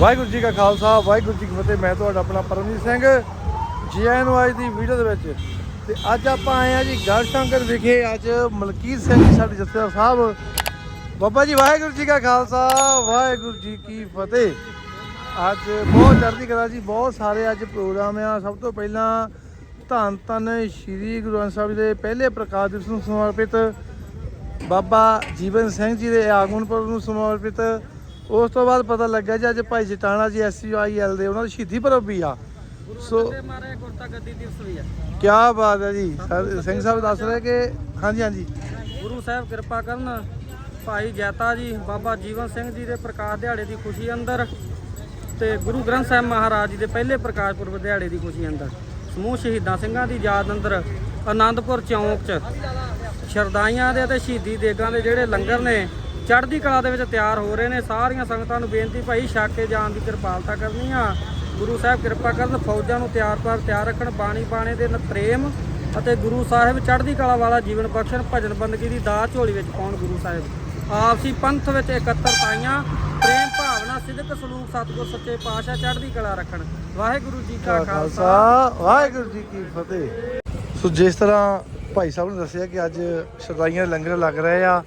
ਵਾਹਿਗੁਰੂ ਜੀ ਕਾ ਖਾਲਸਾ, ਵਾਹਿਗੁਰੂ ਜੀ ਕੀ ਫਤਿਹ। ਮੈਂ ਤੁਹਾਡਾ ਆਪਣਾ ਪਰਮਜੀਤ ਸਿੰਘ ਜੀ ਆਇਆਂ ਨੂੰ ਅੱਜ ਦੀ ਵੀਡੀਓ ਦੇ ਵਿੱਚ। ਤੇ ਅੱਜ ਆਪਾਂ ਆਏ ਆ ਜੀ ਗੜਸ਼ੰਕਰ ਵਿਖੇ। ਅੱਜ ਮਲਕੀਤ ਸਿੰਘ ਜੀ ਸਾਡੇ ਜਥੇਦਾਰ ਸਾਹਿਬ। ਬਾਬਾ ਜੀ, ਵਾਹਿਗੁਰੂ ਜੀ ਕਾ ਖਾਲਸਾ, ਵਾਹਿਗੁਰੂ ਜੀ ਕੀ ਫਤਿਹ। ਅੱਜ ਬਹੁਤ ਚੜ੍ਹਦੀ ਕਲਾ ਜੀ, ਬਹੁਤ ਸਾਰੇ ਅੱਜ ਪ੍ਰੋਗਰਾਮ ਆ। ਸਭ ਤੋਂ ਪਹਿਲਾਂ ਧੰਨ ਧੰਨ ਸ਼੍ਰੀ ਗੁਰੂ ਗ੍ਰੰਥ ਸਾਹਿਬ ਜੀ ਦੇ ਪਹਿਲੇ ਪ੍ਰਕਾਸ਼ ਦਿਵਸ ਨੂੰ ਸਮਰਪਿਤ ਬਾਬਾ ਜੀਵਨ ਸਿੰਘ ਜੀ ਦੇ ਆਗਮਨ ਪੁਰਬ ਨੂੰ ਸਮਰਪਿਤ ਉਸ ਤੋਂ ਬਾਅਦ ਪਤਾ ਲੱਗਾ ਜੀ, ਅੱਜ ਭਾਈ ਜਟਾਣਾ ਜੀ ਐਸਯੂਆਈਐਲ ਦੇ, ਉਹਨਾਂ ਦੀ ਸ਼ਹੀਦੀ ਪੁਰਬ ਵੀ ਆ। ਸੋ ਮਾਰੇ ਗੁਰਤਾ ਗੱਦੀ ਦਿਵਸ ਵੀ ਆ ਕੀ ਬਾਤ ਹੈ ਜੀ। ਸਿੰਘ ਸਾਹਿਬ ਦੱਸ ਰਹੇ ਕਿ, ਹਾਂਜੀ ਹਾਂਜੀ। ਗੁਰੂ ਸਾਹਿਬ ਕਿਰਪਾ ਕਰਨ, ਭਾਈ ਜੈਤਾ ਜੀ, ਬਾਬਾ ਜੀਵਨ ਸਿੰਘ ਜੀ ਦੇ ਪ੍ਰਕਾਸ਼ ਦਿਹਾੜੇ ਦੀ ਖੁਸ਼ੀ ਅੰਦਰ ਤੇ ਗੁਰੂ ਗ੍ਰੰਥ ਸਾਹਿਬ ਮਹਾਰਾਜ ਜੀ ਦੇ ਪਹਿਲੇ ਪ੍ਰਕਾਸ਼ ਪੁਰਬ ਦਿਹਾੜੇ ਦੀ ਖੁਸ਼ੀ ਅੰਦਰ। ਸਮੂਹ ਸ਼ਹੀਦਾਂ ਸਿੰਘਾਂ ਦੀ ਯਾਦ ਅੰਦਰ, ਆਨੰਦਪੁਰ ਚੌਂਕ 'ਚ ਸ਼ਰਦਾਈਆਂ ਦੇ ਅਤੇ ਸ਼ਹੀਦੀ ਦੇਗਾਂ ਦੇ ਜਿਹੜੇ ਲੰਗਰ ਨੇ ਚੜ੍ਹਦੀ ਕਲਾ ਦੇ ਵਿੱਚ ਤਿਆਰ ਹੋ ਰਹੇ ਨੇ। ਸਾਰੀਆਂ ਸੰਗਤਾਂ ਨੂੰ ਬੇਨਤੀ ਭਾਈ ਛਕ ਜਾਣ ਦੀ ਕਿਰਪਾਲਤਾ ਕਰਨੀ ਆ। ਗੁਰੂ ਸਾਹਿਬ ਕਿਰਪਾ ਕਰਨ ਫੌਜਾਂ ਨੂੰ ਤਿਆਰ ਪਰ ਤਿਆਰ ਰੱਖਣ ਬਾਣੀ ਬਾਣੇ ਦੇ ਪ੍ਰੇਮ ਅਤੇ ਗੁਰੂ ਸਾਹਿਬ ਚੜ੍ਹਦੀ ਕਲਾ ਵਾਲਾ ਜੀਵਨ ਬਖਸ਼ਣ ਭਜਨ ਬੰਦਗੀ ਦੀ ਦਾਤ ਝੋਲੀ ਵਿੱਚ ਪਾਉਣ ਗੁਰੂ ਸਾਹਿਬ। ਆਪਸੀ ਪੰਥ ਵਿੱਚ ਇਕੱਤਰ ਤਾਈਆਂ ਪ੍ਰੇਮ ਭਾਵਨਾ ਸਿੱਧਕ ਸਲੂਕ ਸਤਿਗੁਰ ਸੱਚੇ ਪਾਤਸ਼ਾਹ ਚੜ੍ਹਦੀ ਕਲਾ ਰੱਖਣ। ਵਾਹਿਗੁਰੂ ਜੀ ਕਾ ਖਾਲਸਾ। ਖਾਲਸਾ। ਵਾਹਿਗੁਰੂ ਜੀ ਕੀ ਫਤਿਹ। ਸੋ ਜਿਸ ਤਰ੍ਹਾਂ ਭਾਈ ਸਾਹਿਬ ਨੇ ਦੱਸਿਆ ਕਿ ਅੱਜ ਸ਼ਰਦਾਈਆਂ ਦੇ ਲੰਗਰ ਲੱਗ ਰਹੇ ਆ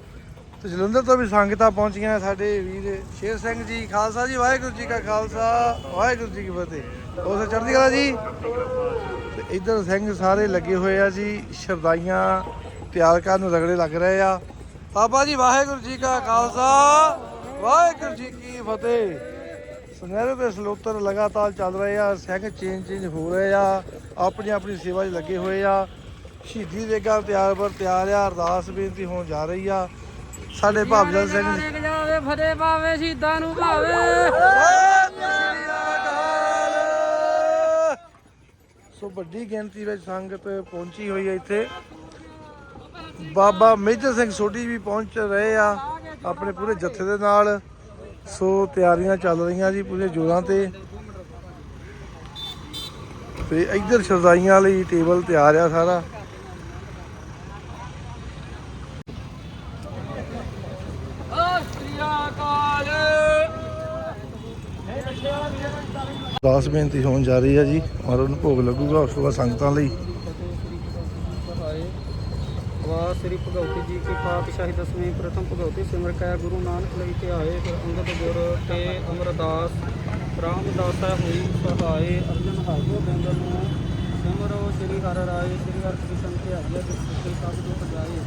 ਤੇ ਜਲੰਧਰ ਤੋਂ ਵੀ ਸੰਗਤਾਂ ਪਹੁੰਚੀਆਂ ਸਾਡੇ ਵੀਰ ਸ਼ੇਰ ਸਿੰਘ ਜੀ, ਖਾਲਸਾ ਜੀ, ਵਾਹਿਗੁਰੂ ਜੀ ਕਾ ਖਾਲਸਾ, ਵਾਹਿਗੁਰੂ ਜੀ ਕੀ ਫਤਿਹ। ਉਸ ਚੜ੍ਹਦੀ ਕਲਾ ਜੀ? ਤੇ ਇੱਧਰ ਸਿੰਘ ਸਾਰੇ ਲੱਗੇ ਹੋਏ ਆ ਜੀ ਸ਼ਰਦਾਈਆਂ ਤਿਆਰ ਕਰਨ ਨੂੰ ਰਗੜੇ ਲੱਗ ਰਹੇ ਆ। ਬਾਬਾ ਜੀ, ਵਾਹਿਗੁਰੂ ਜੀ ਕਾ ਖਾਲਸਾ, ਵਾਹਿਗੁਰੂ ਜੀ ਕੀ ਫਤਿਹ। ਸੁਨਹਿਰੇ ਤੇ ਸਲੋਤਰ ਲਗਾਤਾਰ ਚੱਲ ਰਹੇ ਆ, ਸਿੰਘ ਚੇਂਜ ਚੇਂਜ ਹੋ ਰਹੇ ਆ, ਆਪਣੀ ਆਪਣੀ ਸੇਵਾ 'ਚ ਲੱਗੇ ਹੋਏ ਆ। ਸ਼ਹੀਦੀ ਦੇ ਗੱਲ ਤਿਆਰ ਪਰ ਤਿਆਰ ਆ, ਅਰਦਾਸ ਬੇਨਤੀ ਹੋਣ ਜਾ ਰਹੀ ਆ। ਸਾਡੇ ਭਾਵਜਨ ਸਿੰਘ ਜੀ ਜਾਵੇ ਫਤਿਹ ਪਾਵੇ ਸ਼ਹੀਦਾਂ ਨੂੰ ਭਾਵੇ। ਸੋ ਵੱਡੀ ਗਿਣਤੀ ਵਿੱਚ ਸੰਗਤ ਪਹੁੰਚੀ ਹੋਈ ਹੈ ਇੱਥੇ। ਬਾਬਾ ਮੇਜਰ ਸਿੰਘ ਸੋਢੀ ਵੀ ਪਹੁੰਚ ਰਹੇ ਆ ਆਪਣੇ ਪੂਰੇ ਜੱਥੇ ਦੇ ਨਾਲ। ਸੋ ਤਿਆਰੀਆਂ ਚੱਲ ਰਹੀਆਂ ਜੀ ਪੂਰੇ ਜੋਰਾਂ ਤੇ। ਤੇ ਇੱਧਰ ਸ਼ਰਦਾਈਆਂ ਲਈ ਟੇਬਲ ਤਿਆਰ ਆ ਸਾਰਾ। ਦਾਸ ਬੇਨਤੀ ਹੋਣ ਜਾ ਰਹੀ ਹੈ ਜੀ। ਔਰ ਉਹਨੂੰ ਭੋਗ ਲੱਗੂਗਾ ਉਸ ਤੋਂ ਬਾਅਦ ਸੰਗਤਾਂ ਲਈ। ਵਾਹ, ਸ੍ਰੀ ਭਗਵਤੀ ਜੀ ਕੀ ਪਾਤਸ਼ਾਹੀ ਦਸਵੀਂ, ਪ੍ਰਥਮ ਭਗਵਤੀ ਸਿਮਰ ਕੈ ਗੁਰੂ ਨਾਨਕ ਲਈ ਤੇ ਆਏ ਫਿਰ ਅੰਗਦ ਗੁਰ ਤੇ ਅਮਰਦਾਸ। ਰਾਮਦਾਸਾ ਹੋਈ ਸਹਾਏ, ਅਰਜਨ ਹਾਜੋ ਬੰਦਨ ਨੂੰ ਸਿਮਰੋ ਸ੍ਰੀ ਹਰਿ ਰਾਏ, ਸ੍ਰੀ ਹਰਿਕ੍ਰਿਸ਼ਨ ਤੇ ਆਗਿਆ ਜਿਸ ਤੇ ਸਭ ਦੁਖ ਜਾਏ।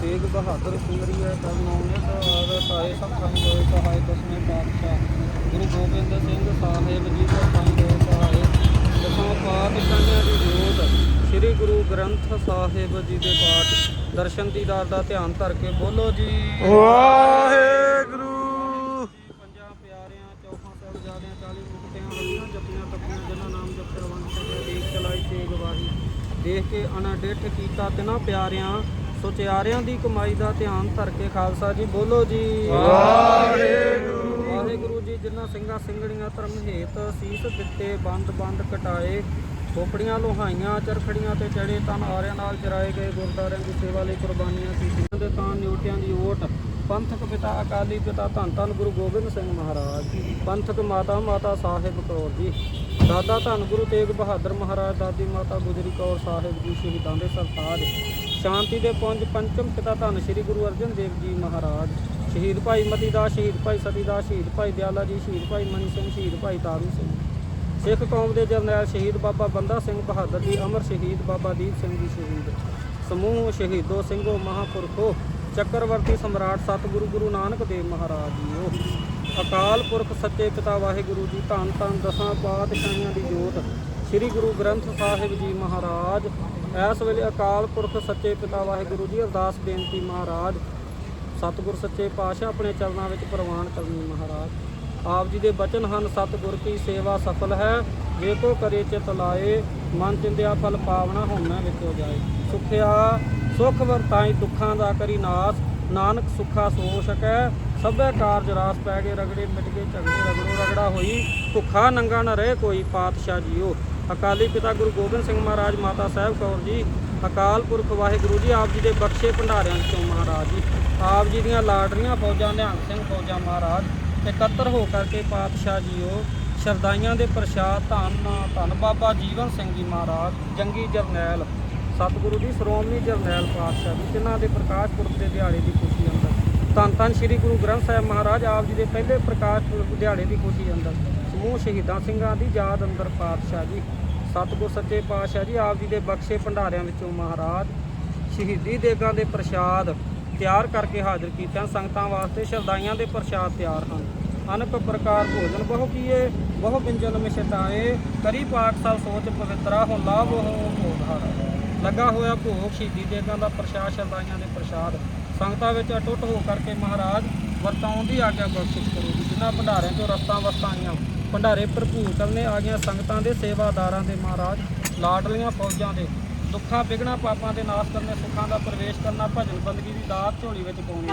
ਤੇਗ ਬਹਾਦਰ ਸਿਮਰਿਐ ਕਰਨੋਨੇ ਸਹਾਰ ਤਾਏ ਸਭ ਸੰਗ ਹੋਏ, ਸਹਾਏ ਦਸਵੇਂ ਪਾਤਸ਼ਾਹ। ਗੁਰੂ ਗੋਬਿੰਦ ਸਿੰਘ ਸਾਹਿਬ ਜੀ ਦਾ ਸੰਗ ਹੋਏ ਸਹਾਏ ਦਸਵਾਂ ਪਾਤਸ਼ਾਹਾਂ ਦੀ ਜੋਤ ਸ੍ਰੀ ਗੁਰੂ ਗ੍ਰੰਥ ਸਾਹਿਬ ਜੀ ਦੇ ਪਾਠ ਦਰਸ਼ਨ ਦੀਦਾਰ ਦਾ ਧਿਆਨ ਧਰ ਕੇ ਬੋਲੋ ਜੀ। ਵਾਹਿਗੁਰੂ। ਪੰਜਾਂ ਪਿਆਰਿਆਂ ਚੌਹਾਂ ਸਾਹਿਬਜ਼ਾਦਿਆਂ ਚਾਲੀ ਮੁਕਤਿਆਂ ਰੱਖੀਆਂ ਜਪੀਆਂ ਤਪੀਆਂ ਜਿਨ੍ਹਾਂ ਨਾਮ ਜਪਿਆ ਵੰਡ ਸਕੇ ਦੇਖ ਚਲਾਈ ਤੇ ਗਵਾਹੀ। ਦੇਖ ਕੇ ਅਨਡਿੱਠ ਕੀਤਾ ਤਿਨਾਂ ਪਿਆਰਿਆਂ ਸੁਚਿਆਰਿਆਂ ਦੀ ਕਮਾਈ ਦਾ ਧਿਆਨ ਧਰ ਕੇ ਖਾਲਸਾ ਜੀ ਬੋਲੋ ਜੀ। ਵਾਹਿਗੁਰੂ। ਵਾਹਿਗੁਰੂ ਜੀ, ਜਿਨ੍ਹਾਂ ਸਿੰਘਾਂ ਸਿੰਘਣੀਆਂ ਧਰਮ ਹੇਤ ਸੀਸ ਦਿੱਤੇ, ਬੰਦ ਬੰਦ ਕਟਾਏ, ਖੋਪੜੀਆਂ ਲੋਹਾਈਆਂ, ਚਰਖੜੀਆਂ ਤੇ ਚੜੇ ਤਨ ਆਰਿਆਂ ਨਾਲ ਚਰਾਏ ਗਏ ਗੁਰਦਾਰਿਆਂ ਦੀ ਸੇਵਾ ਲਈ ਕੁਰਬਾਨੀਆਂ ਕੀਤੀਆਂ ਦੇ ਤਾਂ ਨਿਉਟਿਆਂ ਦੀ ਓਟ। ਪੰਥਕ ਪਿਤਾ, ਅਕਾਲੀ ਪਿਤਾ ਧੰਨ ਧੰਨ ਗੁਰੂ ਗੋਬਿੰਦ ਸਿੰਘ ਮਹਾਰਾਜ। ਪੰਥਕ ਮਾਤਾ ਮਾਤਾ ਸਾਹਿਬ ਕੌਰ ਜੀ। ਦਾਦਾ ਧੰਨ ਗੁਰੂ ਤੇਗ ਬਹਾਦਰ ਮਹਾਰਾਜ, ਦਾਦੀ ਮਾਤਾ ਗੁਜਰੀ ਕੌਰ ਸਾਹਿਬ ਜੀ, ਸ਼ਹੀਦਾਂ ਦੇ ਸਰਤਾਜ। ਸ਼ਾਂਤੀ ਦੇ ਪੁੰਜ ਪੰਚਮ ਪਿਤਾ ਧੰਨ ਸ੍ਰੀ ਗੁਰੂ ਅਰਜਨ ਦੇਵ ਜੀ ਮਹਾਰਾਜ। ਸ਼ਹੀਦ ਭਾਈ ਮਤੀ ਦਾ, ਸ਼ਹੀਦ ਭਾਈ ਸਤੀ ਦਾ, ਸ਼ਹੀਦ ਭਾਈ ਦਿਆਲਾ ਜੀ, ਸ਼ਹੀਦ ਭਾਈ ਮਨੀ ਸਿੰਘ, ਸ਼ਹੀਦ ਭਾਈ ਤਾਰੂ ਸਿੰਘ। ਸਿੱਖ ਕੌਮ ਦੇ ਜਰਨੈਲ ਸ਼ਹੀਦ ਬਾਬਾ ਬੰਦਾ ਸਿੰਘ ਬਹਾਦਰ ਜੀ, ਅਮਰ ਸ਼ਹੀਦ ਬਾਬਾ ਦੀਪ ਸਿੰਘ ਜੀ ਸ਼ਹੀਦ। ਸਮੂਹ ਸ਼ਹੀਦੋ ਸਿੰਘੋ ਮਹਾਪੁਰਖੋ, ਚੱਕਰਵਰਤੀ ਸਮਰਾਟ ਸਤਿਗੁਰੂ ਗੁਰੂ ਨਾਨਕ ਦੇਵ ਮਹਾਰਾਜ ਜੀ ਜੀਓ। ਅਕਾਲ ਪੁਰਖ ਸੱਚੇ ਪਿਤਾ ਵਾਹਿਗੁਰੂ ਜੀ, ਧੰਨ ਧੰਨ ਦਸਾਂ ਪਾਤਸ਼ਾਹੀਆਂ ਦੀ ਜੋਤ, ਸ੍ਰੀ ਗੁਰੂ ਗ੍ਰੰਥ ਸਾਹਿਬ ਜੀ ਮਹਾਰਾਜ। ਇਸ ਵੇਲੇ ਅਕਾਲ ਪੁਰਖ ਸੱਚੇ ਪਿਤਾ ਵਾਹਿਗੁਰੂ ਜੀ, ਅਰਦਾਸ ਬੇਨਤੀ ਮਹਾਰਾਜ ਸਤਿਗੁਰ ਸੱਚੇ ਪਾਤਸ਼ਾਹ ਆਪਣੇ ਚਰਨਾਂ ਵਿੱਚ ਪ੍ਰਵਾਨ ਕਰਨੀ ਮਹਾਰਾਜ। ਆਪ ਜੀ ਦੇ ਬਚਨ ਹਨ, ਸਤਿਗੁਰ ਕੀ ਸੇਵਾ ਸਫਲ ਹੈ, ਜੇ ਕੋ ਕਰੇ ਚਿਤ ਲਾਏ, ਮਨ ਚਿੰਦਿਆ ਫਲ ਪਾਵਣਾ ਹੋਣਾ ਵਿੱਚੋ ਜਾਏ। ਸੁਖਿਆ, ਸੁਖ ਵਰਤਾਈ ਦੁੱਖਾਂ ਦਾ ਕਰੀ ਨਾਸ, ਨਾਨਕ ਸੁਖਾ ਸੋ ਸਕੈ, ਸਭੇ ਕਾਰਜ ਰਾਸ ਪੈ ਗਏ ਰਗੜੇ ਮਿਟ ਗਏ ਝਗੜੇ, ਰਗੜੋ ਰਗੜਾ ਹੋਈ, ਭੁੱਖਾ ਨੰਗਾ ਨਾ ਰਹੇ ਕੋਈ ਪਾਤਸ਼ਾਹ ਜੀਓ। ਅਕਾਲੀ ਪਿਤਾ ਗੁਰੂ ਗੋਬਿੰਦ ਸਿੰਘ ਮਹਾਰਾਜ, ਮਾਤਾ ਸਾਹਿਬ ਕੌਰ ਜੀ ਅਕਾਲ ਪੁਰਖ ਵਾਹਿਗੁਰੂ ਜੀ, ਆਪ ਜੀ ਦੇ ਬਖਸ਼ੇ ਭੰਡਾਰਿਆਂ ਚੋਂ ਮਹਾਰਾਜ ਜੀ। ਆਪ ਜੀ ਦੀਆਂ ਲਾਡਰੀਆਂ ਫੌਜਾਂ, ਨਿਹੰਗ ਸਿੰਘ ਫੌਜਾਂ ਮਹਾਰਾਜ ਇਕੱਤਰ ਹੋ ਕਰਕੇ ਪਾਤਸ਼ਾਹ ਜੀਓ, ਸ਼ਰਦਾਈਆਂ ਦੇ ਪ੍ਰਸ਼ਾਦ ਧੰਨ ਧੰਨ ਬਾਬਾ ਜੀਵਨ ਸਿੰਘ ਜੀ ਮਹਾਰਾਜ, ਜੰਗੀ ਜਰਨੈਲ, ਸਤਿਗੁਰੂ ਦੀ ਸ਼੍ਰੋਮਣੀ ਜਰਨੈਲ ਪਾਤਸ਼ਾਹ ਜੀ, ਜਿਨ੍ਹਾਂ ਦੇ ਪ੍ਰਕਾਸ਼ ਪੁਰਬ ਦੇ ਦਿਹਾੜੇ ਦੀ ਖੁਸ਼ੀ ਅੰਦਰ। ਧੰਨ ਧੰਨ ਸ੍ਰੀ ਗੁਰੂ ਗ੍ਰੰਥ ਸਾਹਿਬ ਮਹਾਰਾਜ, ਆਪ ਜੀ ਦੇ ਪਹਿਲੇ ਪ੍ਰਕਾਸ਼ ਪੁਰਬ ਦਿਹਾੜੇ ਦੀ ਖੁਸ਼ੀ ਅੰਦਰ। ਸਮੂਹ ਸ਼ਹੀਦਾਂ ਸਿੰਘਾਂ ਦੀ ਯਾਦ ਅੰਦਰ ਪਾਤਸ਼ਾਹ ਜੀ। ਸਤਿਗੁਰ ਸੱਚੇ ਪਾਤਸ਼ਾਹ ਜੀ, ਆਪ ਜੀ ਦੇ ਬਖਸ਼ੇ ਭੰਡਾਰਿਆਂ ਵਿੱਚੋਂ ਮਹਾਰਾਜ ਸ਼ਹੀਦੀ ਦੇਗਾਂ ਦੇ ਪ੍ਰਸ਼ਾਦ ਤਿਆਰ ਕਰਕੇ ਹਾਜ਼ਰ ਕੀਤਿਆਂ ਸੰਗਤਾਂ ਵਾਸਤੇ ਸ਼ਰਦਾਈਆਂ ਦੇ ਪ੍ਰਸ਼ਾਦ ਤਿਆਰ ਹਨ। ਅਨੇਕ ਪ੍ਰਕਾਰ ਭੋਜਨ, ਬਹੁ ਕੀਏ, ਬਹੁ ਵਿੰਜਨ ਮਿਸ਼ਟਾਏ ਕਰੀ ਪਾਕ ਸਭ ਸੋਚ ਪਵਿੱਤਰਾ ਹੋ ਲਾਭ ਹੋ ਭੋਗਹਾਰ। ਲੱਗਾ ਹੋਇਆ ਭੋਗ ਸ਼ਹੀਦੀ ਦੇਗਾਂ ਦਾ ਪ੍ਰਸ਼ਾਦ ਸ਼ਰਦਾਈਆਂ ਦੇ ਪ੍ਰਸ਼ਾਦ। ਸੰਗਤਾਂ ਵਿੱਚ ਅਟੁੱਟ ਹੋ ਕਰਕੇ ਮਹਾਰਾਜ ਵਰਤਾਉਣ ਦੀ ਆਗਿਆ ਬਖਸ਼ਿਸ਼ ਕਰੋ ਜਿਨ੍ਹਾਂ ਭੰਡਾਰਿਆਂ ਤੋਂ ਰਸਤਾਂ ਵਸਤਾਈਆਂ ਭੰਡਾਰੇ ਭਰਪੂਰ ਕਰਨੇ ਆ ਗਈਆਂ ਸੰਗਤਾਂ ਦੇ ਸੇਵਾਦਾਰਾਂ ਦੇ ਮਹਾਰਾਜ, ਲਾਡਲੀਆਂ ਫੌਜਾਂ ਦੇ। ਦੁੱਖਾਂ ਵਿਗਣਾ ਪਾਪਾਂ ਦੇ ਨਾਸ਼ ਕਰਨੇ, ਸੁੱਖਾਂ ਦਾ ਪ੍ਰਵੇਸ਼ ਕਰਨਾ, ਭਜਨ ਬੰਦਗੀ ਦੀ ਦਾਤ ਝੋਲੀ ਵਿੱਚ ਪਾਉਣੀ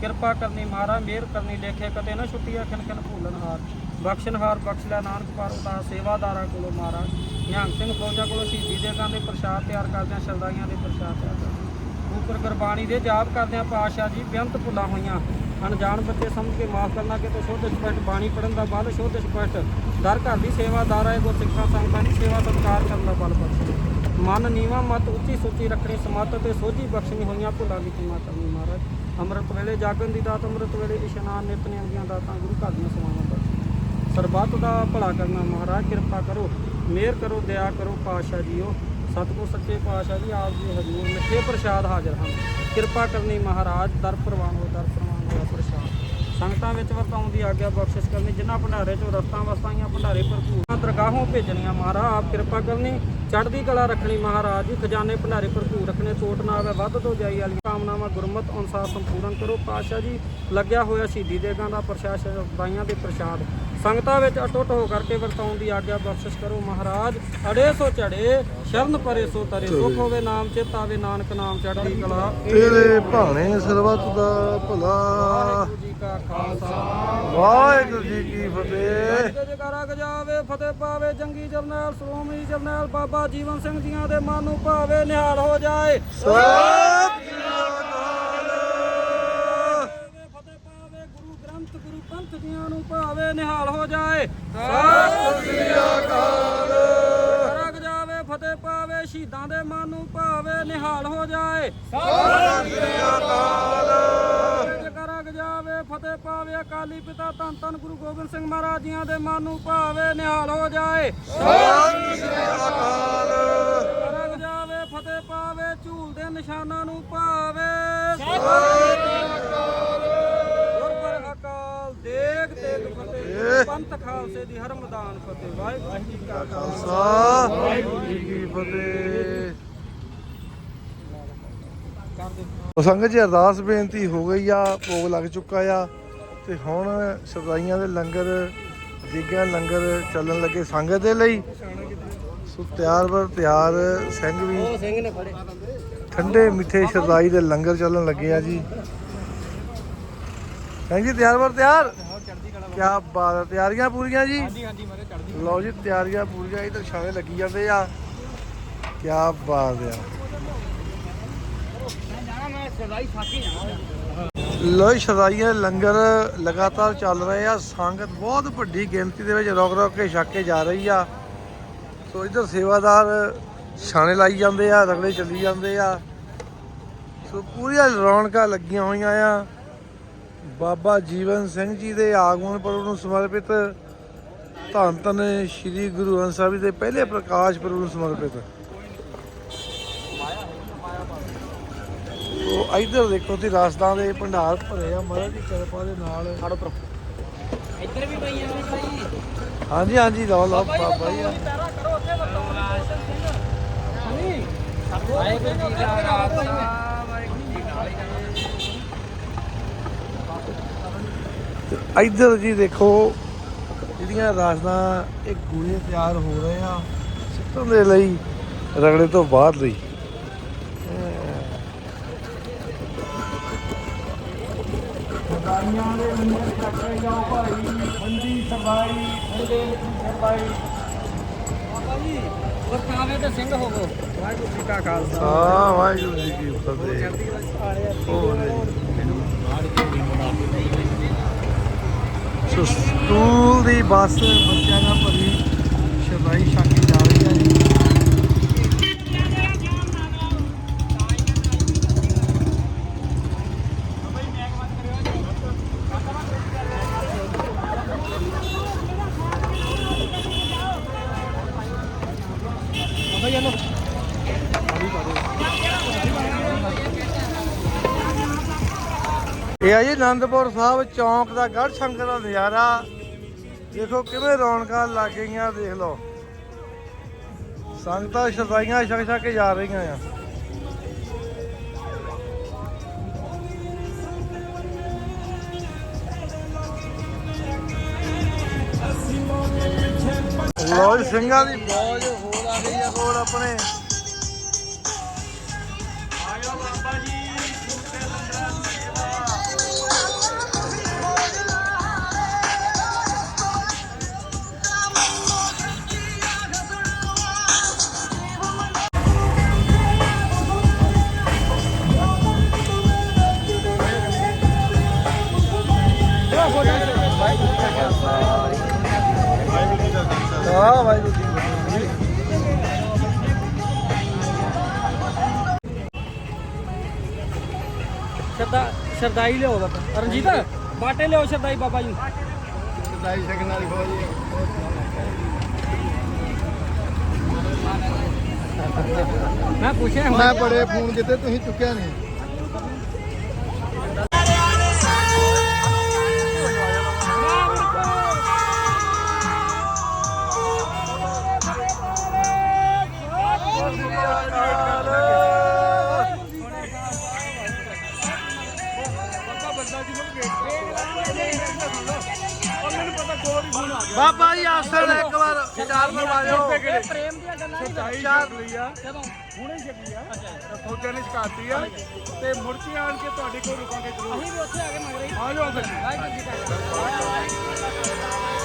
ਕਿਰਪਾ ਕਰਨੀ ਮਹਾਰਾਜ, ਮਿਹਰ ਕਰਨੀ, ਲੇਖੇ ਕਤੇ ਨਾ ਛੁੱਟੀਆਂ ਖਨ ਖਨ ਭੂਲਨਹਾਰ ਬਖਸ਼ਨਹਾਰ ਬਖਸ਼ ਲੈ ਨਾਨਕ ਪਾਰੋ ਪਾਰੋਦਾ ਸੇਵਾਦਾਰਾਂ ਕੋਲੋਂ ਮਹਾਰਾਜ। ਨਿਹੰਗ ਸਿੰਘ ਫੌਜਾਂ ਕੋਲੋਂ ਸ਼ਹੀਦੀ ਦੇਗਾਂ ਦੇ ਪ੍ਰਸ਼ਾਦ ਤਿਆਰ ਕਰਦਿਆਂ ਸ਼ਰਦਾਈਆਂ ਦੇ ਪ੍ਰਸ਼ਾਦ ਤਿਆਰ ਕਰਦਿਆਂ। ਉਪਰ ਗੁਰਬਾਣੀ ਦੇ ਜਾਪ ਕਰਦਿਆਂ ਪਾਤਸ਼ਾਹ ਜੀ ਬੇਅੰਤ ਭੁੱਲਾਂ ਹੋਈਆਂ। ਅਣਜਾਣ ਬੱਚੇ ਸਮਝ ਕੇ ਮਾਫ ਕਰਨਾ ਕਿ ਤੋ ਸ਼ੁੱਧ ਸਪਸ਼ਟ ਬਾਣੀ ਪੜਨ ਦਾ ਬਲ ਸ਼ੁੱਧ ਸਪਸ਼ਟ। ਦਰ ਘਰ ਦੀ ਸੇਵਾਦਾਰ ਹੈ ਗੁਰ ਸਿੱਖਾਂ ਸੰਗਤਾਂ ਦੀ ਸੇਵਾ ਸਤਿਕਾਰ ਕਰਨ ਦਾ ਬਲ ਬਖਸ਼ੇ। ਮਨ ਨੀਵਾ ਮਤ ਉੱਚੀ ਸੁੱਚੀ ਰੱਖਣੀ ਸਮੱਤ ਤੇ ਸੋਝੀ ਬਖਸ਼ਣੀ ਹੋਈਆਂ ਭੁੱਲਾਂ ਦੀ ਖਿਮਾ ਕਰਨੀ ਮਹਾਰਾਜ। ਅੰਮ੍ਰਿਤ ਵੇਲੇ ਜਾਗਣ ਦੀ ਦਾਤ, ਅੰਮ੍ਰਿਤ ਵੇਲੇ ਇਸ਼ਨਾਨ ਨਿਤਨੇਮ ਦੀਆਂ ਦਾਤਾਂ ਗੁਰੂ ਘਰ ਦੀਆਂ ਸੇਵਾਵਾਂ ਬਖਸ਼ੇ। ਸਰਬੱਤ ਦਾ ਭਲਾ ਕਰਨਾ ਮਹਾਰਾਜ, ਕਿਰਪਾ ਕਰੋ, ਮਿਹਰ ਕਰੋ, ਦਇਆ ਕਰੋ, ਪਾਤਸ਼ਾਹ ਜੀਓ। ਸਤਿਗੁਰ ਸੱਚੇ ਪਾਤਸ਼ਾਹ ਜੀ, ਆਪ ਜੀ ਹਜ਼ੂਰ ਮਿੱਠੇ ਪ੍ਰਸ਼ਾਦ ਹਾਜ਼ਰ ਹਨ। ਕਿਰਪਾ ਕਰਨੀ ਮਹਾਰਾਜ, ਦਰ ਪ੍ਰਵਾਨ ਹੋ, ਦਰ ਪ੍ਰਵਾਨ ਸੰਗਤਾਂ ਵਿੱਚ ਵਰਤਾਉਣ ਦੀ ਆਗਿਆ ਬਖਸ਼ਿਸ਼ ਕਰਨੀ ਜਿਨ੍ਹਾਂ ਭੰਡਾਰੇ ਚੋਂ ਰਸਤਾਂ ਵਸਤਾਈਆਂ ਭੰਡਾਰੇ ਭਰਪੂਰ ਦਰਗਾਹੋਂ ਭੇਜਣੀਆਂ ਮਹਾਰਾਜ ਆਪ ਕਿਰਪਾ ਕਰਨੀ ਚੜ੍ਹਦੀ ਕਲਾ ਰੱਖਣੀ ਮਹਾਰਾਜ ਜੀ ਖਜ਼ਾਨੇ ਭੰਡਾਰੇ ਭਰਪੂਰ ਰੱਖਣੇ ਚੋਟ ਨਾ ਆਵੇ ਵੱਧ ਤੋਂ ਜਾਈ ਵਾਲੀ ਕਾਮਨਾਵਾਂ ਗੁਰਮਤ ਅਨੁਸਾਰ ਸੰਪੂਰਨ ਕਰੋ। ਪਾਤਸ਼ਾਹ ਜੀ ਲੱਗਿਆ ਹੋਇਆ ਸ਼ਹੀਦੀ ਦੇਗਾਂ ਦਾ ਪ੍ਰਸ਼ਾਸਨ ਬਾਈਆਂ ਦੇ ਪ੍ਰਸ਼ਾਦ। ਸੰਗਤਾਂ ਵਿੱਚ ਅਟੁੱਟ ਹੋ ਕਰਕੇ ਵਰਤਾਉਣ ਦੀ ਆਗਿਆ ਬਖਸ਼ਿਸ਼ ਕਰੋ ਮਹਾਰਾਜ। ਅੜੇ ਸੋ ਚੜੇ ਸ਼ਰਨ ਪਰੇ ਸੋ ਤਰੇ ਸੁਖ ਹੋਵੇ ਨਾਮ ਚਿਤ ਆਵੇ ਨਾਨਕ ਨਾਮ ਚੜ੍ਹਦੀ ਕਲਾ। ਤੇਰੇ ਭਾਣੇ ਸਰਬੱਤ ਦਾ ਭਲਾ। ਕਾ ਖਾਲਸਾ। ਵਾਹਿਗੁਰੂ ਜੀ ਕੀ ਫਤਿਹ। ਜੈ ਜੈਕਾਰਾ ਗਜਾਵੇ ਫਤਿਹ ਪਾਵੇ ਜੰਗੀ ਜਰਨੈਲ ਸ਼੍ਰੋਮਣੀ ਜਰਨੈਲ ਬਾਬਾ ਜੀਵਨ ਸਿੰਘ ਜੀਆਂ ਦੇ ਮਨ ਨੂੰ ਭਾਵੇ ਨਿਹਾਲ ਹੋ ਜਾਏ ਸਤਿ ਸ੍ਰੀ ਅਕਾਲ ਫਤਿਹ ਪਾਵੇ ਗੁਰੂ ਗ੍ਰੰਥ ਗੁਰੂ ਪੰਥ ਜੀਆਂ ਨੂੰ ਭਾਵੇ ਨਿਹਾਲ ਹੋ ਜਾਏ ਸਤਿ ਸ੍ਰੀ ਅਕਾਲ ਕਰਗ ਜਾਵੇ ਫਤਿਹ ਪਾਵੇ ਸ਼ਹੀਦਾਂ ਦੇ ਮਨ ਨੂੰ ਭਾਵੇ ਨਿਹਾਲ ਹੋ ਜਾਏ। ਸਤਿ ਸ੍ਰੀ ਅਕਾਲ। ਕਰਗ ਪਾਵੇ ਅਕਾਲੀ ਪਿਤਾ ਧੰਨ ਧੰਨ ਗੁਰੂ ਗੋਬਿੰਦ ਸਿੰਘ ਮਹਾਰਾਜ ਜੀਆਂ ਦੇ ਮਨ ਨੂੰ ਭਾਵੇ, ਨਿਹਾਲ ਹੋ ਜਾਏ। ਸਤਿ ਸ੍ਰੀ ਅਕਾਲ ਕਰਗ ਜਾਵੇ, ਫਤਿਹ ਪਾਵੇ, ਝੂਲ ਦੇ ਨਿਸ਼ਾਨਾਂ ਨੂੰ ਭਾਵੇ। ਗੁਰਬਰ ਅਕਾਲ ਦੇਖ ਤੇਗ ਫਤਿਹ, ਪੰਥ ਖਾਲਸੇ ਦੀ ਹਰ ਮੈਦਾਨ ਫਤਿਹ। ਵਾਹਿਗੁਰੂ ਜੀ ਕਾ ਖਾਲਸਾ ਵਾਹਿਗੁਰੂ ਜੀ ਕੀ ਫਤਿਹ ਉਹ ਸੰਗਤ ਜੀ ਅਰਦਾਸ ਬੇਨਤੀ ਹੋ ਗਈ ਆ ਭੋਗ ਲੱਗ ਚੁੱਕਾ ਆ। ਤੇ ਹੁਣ ਸਰਦਾਈਆਂ ਦੇ ਲੰਗਰ ਜੀਗਾ ਲੰਗਰ ਚੱਲਣ ਲੱਗੇ ਸੰਗਤ ਦੇ ਲਈ। ਸੋ ਤਿਆਰ ਬਰ ਤਿਆਰ ਸਿੰਘ ਵੀ ਠੰਡੇ ਮਿੱਠੇ ਸ਼ਰਦਾਈ ਦੇ ਲੰਗਰ ਚੱਲਣ ਲੱਗੇ ਆ ਜੀ। ਸਿੰਘ ਜੀ ਤਿਆਰ ਬਰ ਤਿਆਰ? ਕੀ ਬਾਤ ਹੈ ਤਿਆਰੀਆਂ ਪੂਰੀਆਂ ਜੀ? ਹਾਂਜੀ ਹਾਂਜੀ ਮਾਰੇ ਚੜਦੀ ਲਓ ਜੀ ਤਿਆਰੀਆਂ ਪੂਰੀਆਂ ਇਧਰ ਛਾਵੇਂ ਲੱਗੀ ਜਾਂਦੇ ਆ। ਕੀ ਬਾਤ ਆ ਜਾਣਾ ਮੈਂ ਸਦਾਈ ਸਾਕੀ ਜਾਣਾ ਲੋ ਸ਼ਦਾਈਆਂ ਲੰਗਰ ਲਗਾਤਾਰ ਚੱਲ ਰਹੇ ਆ। ਸੰਗਤ ਬਹੁਤ ਵੱਡੀ ਗਿਣਤੀ ਦੇ ਵਿੱਚ ਰੋਕ ਰੋਕ ਕੇ ਛੱਕ ਕੇ ਜਾ ਰਹੀ ਆ। ਸੋ ਇਧਰ ਸੇਵਾਦਾਰ ਛਾਣੇ ਲਾਈ ਜਾਂਦੇ ਆ, ਰਗੜੇ ਚੱਲੀ ਜਾਂਦੇ ਆ। ਸੋ ਪੂਰੀਆਂ ਰੌਣਕਾਂ ਲੱਗੀਆਂ ਹੋਈਆਂ ਆ। ਬਾਬਾ ਜੀਵਨ ਸਿੰਘ ਜੀ ਦੇ ਆਗਮਨ ਪੁਰਬ ਨੂੰ ਸਮਰਪਿਤ ਧੰਨ ਧੰਨ ਸ੍ਰੀ ਗੁਰੂ ਗ੍ਰੰਥ ਸਾਹਿਬ ਜੀ ਦੇ ਪਹਿਲੇ ਪ੍ਰਕਾਸ਼ ਪੁਰਬ ਨੂੰ ਸਮਰਪਿਤ। ਸੋ ਇਧਰ ਦੇਖੋ ਤੇ ਰਸਦਾਂ ਦੇ ਭੰਡਾਰ ਭਰੇ ਆ ਮਹਾਰਾਜ ਦੀ ਕਿਰਪਾ ਦੇ ਨਾਲ। ਫੜੋ ਪਰ ਇੱਧਰ ਵੀ ਪਈਆਂ ਨੇ ਭਾਈ ਹਾਂਜੀ ਹਾਂਜੀ ਲਓ ਲਓ ਬਾਬਾ ਜੀ ਤਾਰਾ ਕਰੋ ਉੱਥੇ ਵਰਤਾਓ ਹਾਂਜੀ। ਵਾਹਿਗੁਰੂ ਜੀ ਕਾ ਖਾਲਸਾ ਵਾਹਿਗੁਰੂ ਜੀ ਕੀ ਫਤਿਹ। ਇੱਧਰ ਜੀ ਦੇਖੋ ਜਿਹੜੀਆਂ ਰਸਦਾਂ ਇਹ ਗੂੜੇ ਤਿਆਰ ਹੋ ਰਹੇ ਆ ਸਿੱਟਣ ਦੇ ਲਈ ਰਗੜੇ ਤੋਂ ਬਾਅਦ ਲਈ। ਸਰਦਾਈਆਂ ਦੇ ਮੰਦਰ ਚੱਕੇ ਜਾਓ ਭਾਈ ਠੰਡੀ ਸਫ਼ਾਈ ਠੰਡੇ ਸਫ਼ਾਈ ਬਾਬਾ ਜੀ ਵਰਤਾਵੇ ਤੇ ਸਿੰਘ ਹੋਵੋ ਵਾਹਿਗੁਰੂ ਜੀ ਕਾ ਖਾਲਸਾ ਆ ਵਾਹਿਗੁਰੂ ਜੀ ਕੀ ਫਤਿਹ ਹੋਰ ਸੋ ਸਕੂਲ ਦੀ ਬੱਸ ਬੱਚਿਆਂ ਦਾ ਭਰੀ ਸ਼ਰਦਾਈ ਛਾਕੀ ਜਾ ਰਹੀ ਹੈ ਜੀ ਇਹ ਸਾਹਿਬ ਚੌਂਕ ਦਾ ਗੜ੍ਹ ਸ਼ੰਕਰ ਦਾ ਨਜ਼ਾਰਾ। ਦੇਖੋ ਕਿਵੇਂ ਰੌਣਕਾਂ ਲੱਗ ਗਈਆਂ, ਦੇਖ ਲਓ। ਸੰਗਤਾਂ ਸ਼ਰਦਾਈਆਂ ਛਕ ਛਕ ਕੇ ਜਾ ਰਹੀਆਂ ਆ। ਲੋ ਸਿੰਘਾਂ ਦੀ ਮੌਜ ਹੋਰ ਆ ਗਈ ਆ, ਹੋਰ ਆਪਣੇ ਵਾਹ ਵਾਹਿਗੁਰੂ ਜੀ। ਸ਼ਰਦਾ ਸ਼ਰਦਾਈ ਲਿਓ ਬਾਬਾ। ਰਣਜੀਤ ਬਾਟੇ ਲਿਓ ਸ਼ਰਦਾਈ ਬਾਬਾ ਜੀ। ਸ਼ਰਦਾਈ ਛਕਣ ਵਾਲੀ ਫੌਜ ਮੈਂ ਪੁੱਛਿਆ ਮੈਂ ਬੜੇ ਫੋਨ ਕੀਤੇ ਤੁਸੀਂ ਚੁੱਕਿਆ ਨਹੀਂ। ਪ੍ਰੇਮ ਦੀਆਂ ਗੱਲਾਂ ਨਹੀਂ ਚਾਰ ਜਦੋਂ ਹੁਣੇ ਛਕੀ ਆ। ਫੌਜਾਂ ਨੇ ਛਕਾਤੀ ਆ। ਤੇ ਮੁੜ ਕੇ ਆਣ ਕੇ ਤੁਹਾਡੇ ਕੋਲ ਰੁਕਾਂਗੇ ਜ਼ਰੂਰ। ਅਸੀਂ ਵੀ ਉੱਥੇ ਆ ਕੇ ਮੰਗ ਰਹੀ ਆ ਜਾਓ ਫਿਰ। ਵਾਹਿਗੁਰੂ ਜੀ ਕਾ ਖਾਲਸਾ। ਸਾਰੀਆਂ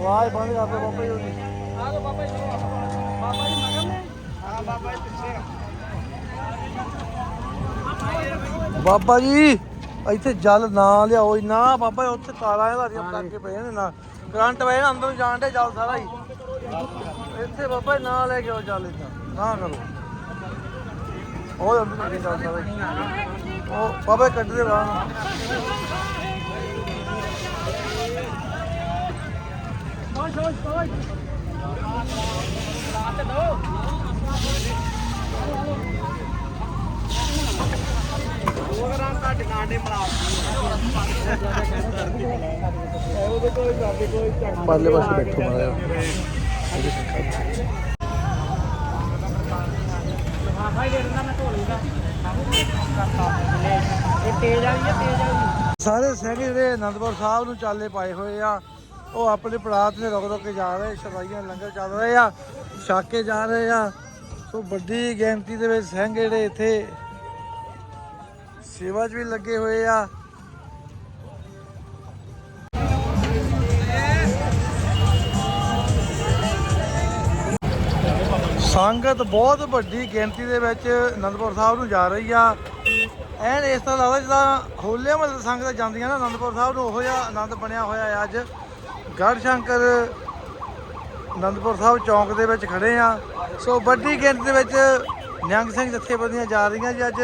ਆਵਾਜ਼ ਬੰਦ ਕਰ ਦਿਓ ਬਾਬਾ ਜੀ ਉਹਦੀ। ਆ ਲੋ ਬਾਬਾ ਜੀ ਬਾਬਾ ਜੀ ਮਗਰ ਨੇ ਬਾਬਾ ਜੀ ਇੱਥੇ ਜਲ ਨਾ ਲਿਆਓ ਜੀ, ਨਾ ਬਾਬਾ ਜੀ, ਉੱਥੇ ਤਾਰਾਂ ਇਹਦੀਆਂ ਪਟਾਕੇ ਪਏ ਨੇ ਨਾ। ਕਰੰਟ ਨੇ ਅੰਦਰ ਨੂੰ ਜਾਣ ਦੇ ਜਲ ਸਾਰਾ ਹੀ। ਇੱਥੇ ਬਾਬਾ ਜੀ ਨਾ ਲੈ ਕੇ ਆਓ ਜਲ ਇੱਦਾਂ ਨਾ ਕਰੋ। ਉਹ ਅੰਦਰ ਨੂੰ ਜਲ ਸਾਰਾ ਉਹ ਬਾਬਾ ਜੀ ਕੱਢ ਦੇ ਬਾਹਰ ਪਰਲੇ ਪਾਸੇ ਬੈਠੋ ਮਾਰਾ ਹਾਂ ਭਾਈ ਦਿੰਦਾ ਮੈਂ ਧੋ ਲੂੰਗਾ ਇਹ ਤੇਜ਼ ਵਾਲੀ ਹੈ ਤੇਜ਼ ਵਾਲੀ ਸਾਰੇ ਸਿੰਘ ਜਿਹੜੇ ਅਨੰਦਪੁਰ ਸਾਹਿਬ ਨੂੰ ਚਾਲੇ ਪਾਏ ਹੋਏ ਆ ਉਹ ਆਪਣੇ ਪੜਾਅ ਨੇ ਰੁਕ ਰੁਕ ਕੇ ਜਾ ਰਹੇ ਸ਼ਰਾਈਆਂ ਲੰਗਰ ਚੱਲ ਰਹੇ ਆ, ਛਾਕੇ ਜਾ ਰਹੇ ਆ। ਸੋ ਵੱਡੀ ਗਿਣਤੀ ਦੇ ਵਿੱਚ ਸਿੰਘ ਜਿਹੜੇ ਇੱਥੇ ਸੇਵਾ 'ਚ ਵੀ ਲੱਗੇ ਹੋਏ ਆ। ਸੰਗਤ ਬਹੁਤ ਵੱਡੀ ਗਿਣਤੀ ਦੇ ਵਿੱਚ ਅਨੰਦਪੁਰ ਸਾਹਿਬ ਨੂੰ ਜਾ ਰਹੀ ਆ। ਐਨ ਇਸ ਤਰ੍ਹਾਂ ਲੱਗਦਾ ਜਿੱਦਾਂ ਹੋਲੇ ਮਹੱਲੇ ਸੰਗਤ ਜਾਂਦੀਆਂ ਨਾ, ਅਨੰਦਪੁਰ ਸਾਹਿਬ ਨੂੰ ਉਹੋ ਜਿਹਾ ਆਨੰਦ ਬਣਿਆ ਹੋਇਆ ਹੈ ਅੱਜ। ਗੜ ਸ਼ੰਕਰ ਅਨੰਦਪੁਰ ਸਾਹਿਬ ਚੌਂਕ ਦੇ ਵਿੱਚ ਖੜੇ ਆ। ਸੋ ਵੱਡੀ ਗਿਣਤੀ ਦੇ ਵਿੱਚ ਨਿਹੰਗ ਸਿੰਘ ਜਥੇਬੰਦੀਆਂ ਜਾ ਰਹੀਆਂ ਜੀ ਅੱਜ।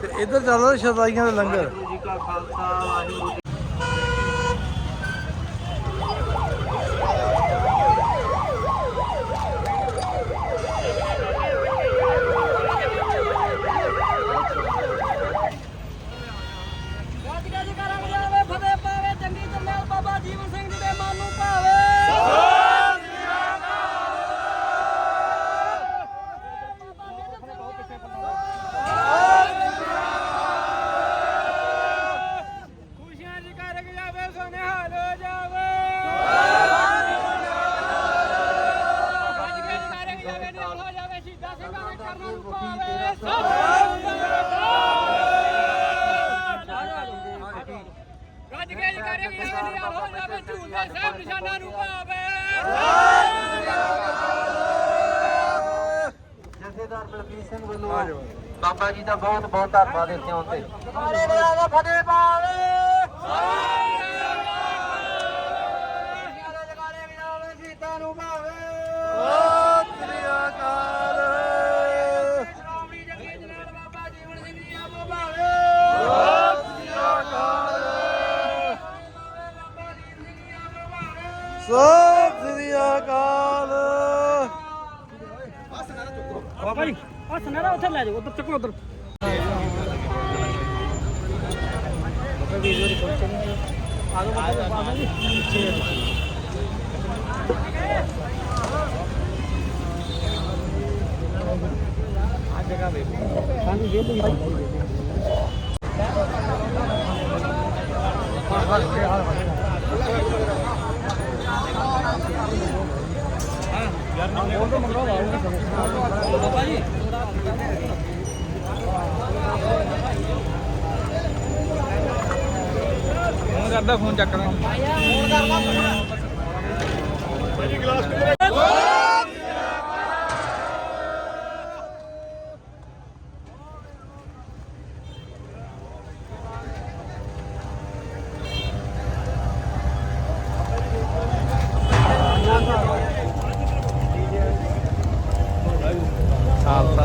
ਤੇ ਇੱਧਰ ਚੱਲ ਸ਼ਰਦਾਈਆਂ ਦਾ ਲੰਗਰ। ਜੀ ਕਾ ਖਾਲਸਾ, ਵਾਹਿਗੁਰੂ ਜਥੇਦਾਰ ਬਲਬੀਰ ਸਿੰਘ ਵੱਲੋਂ ਬਾਬਾ ਜੀ ਦਾ ਬਹੁਤ ਬਹੁਤ ਧੰਨਵਾਦ ਇੱਥੇ ਆਉਣ ਤੇ। ਸਾਰੇ ਬਲਾ ਫਤਿਹ ਪਾਵੇ। ਲੈ ਜਾਓ ਉੱਧਰ ਚੱਕੋ ਉੱਧਰ ਆਜੋ ਬਾਬਾ ਜੀ ਪਿੱਛੇ ਆ ਜਗ੍ਹਾ ਵੇ ਹਾਂਜੀ ਦੇ ਲਈ ਬਾਬਾ ਜੀ ਫੋਨ ਕਰਦਾ ਫੋਨ ਚੱਕਦਾ a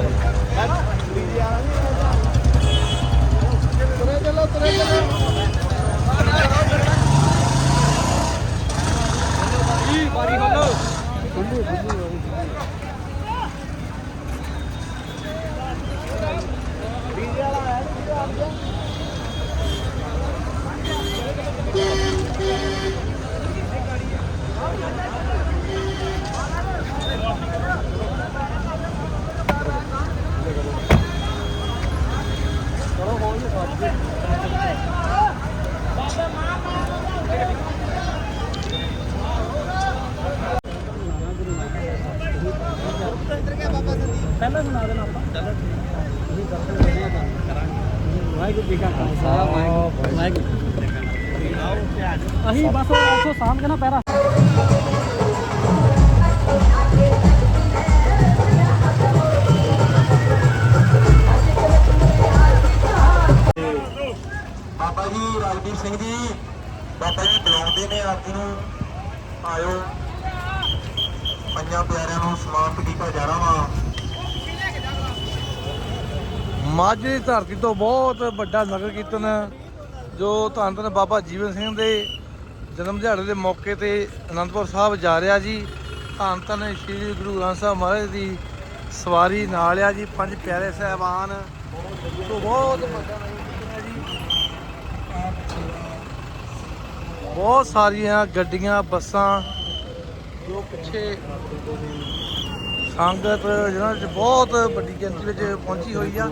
ਪਹਿਲਾਂ ਸੁਣਾ ਦੇਣਾ ਆਪਾਂ। ਚਲੋ ਤੁਸੀਂ ਦਰਸ਼ਨ ਕਰਨੇ ਕਰਾਂਗੇ ਵਾਹਿਗੁਰੂ ਜੀ ਕਾ ਖਾਲਸਾ ਵਾਹਿਗੁਰੂ ਅਸੀਂ ਬਸ ਉੱਥੋਂ ਸਾਹਮ ਕੇ ਨਾ ਪੈਰਾ ਬਾਬਾ ਜੀ ਰਾਜਦੀਪ ਸਿੰਘ ਜੀ ਬਾਬਾ ਜੀ ਬੁਲਾਉਂਦੇ ਨੇ ਆਪ ਨੂੰ। ਆਇਓ। ਪੰਜਾਂ ਪਿਆਰਿਆਂ ਨੂੰ ਸਮਾਪਤ ਕੀਤਾ ਜਾ ਰਿਹਾ ਵਾ। ਮਾਝੇ ਦੀ ਧਰਤੀ ਤੋਂ ਬਹੁਤ ਵੱਡਾ ਨਗਰ ਕੀਰਤਨ ਜੋ ਧੰਨ ਧੰਨ ਬਾਬਾ ਜੀਵਨ ਸਿੰਘ ਦੇ ਜਨਮ ਦਿਹਾੜੇ ਦੇ ਮੌਕੇ ਤੇ ਅਨੰਦਪੁਰ ਸਾਹਿਬ ਜਾ ਰਿਹਾ ਜੀ। ਧੰਨ ਧੰਨ ਸ੍ਰੀ ਗੁਰੂ ਗ੍ਰੰਥ ਸਾਹਿਬ ਮਹਾਰਾਜ ਦੀ ਸਵਾਰੀ ਨਾਲ ਆ ਜੀ, ਪੰਜ ਪਿਆਰੇ ਸਹਿਬਾਨ। ਬਹੁਤ ਵੱਡਾ ਬਹੁਤ ਸਾਰੀਆਂ ਗੱਡੀਆਂ, ਬੱਸਾਂ ਜੋ ਪਿੱਛੇ ਸੰਗਤ ਜਿਹਨਾਂ ਵਿੱਚ ਬਹੁਤ ਵੱਡੀ ਗਿਣਤੀ ਵਿੱਚ ਪਹੁੰਚੀ ਹੋਈ ਆ।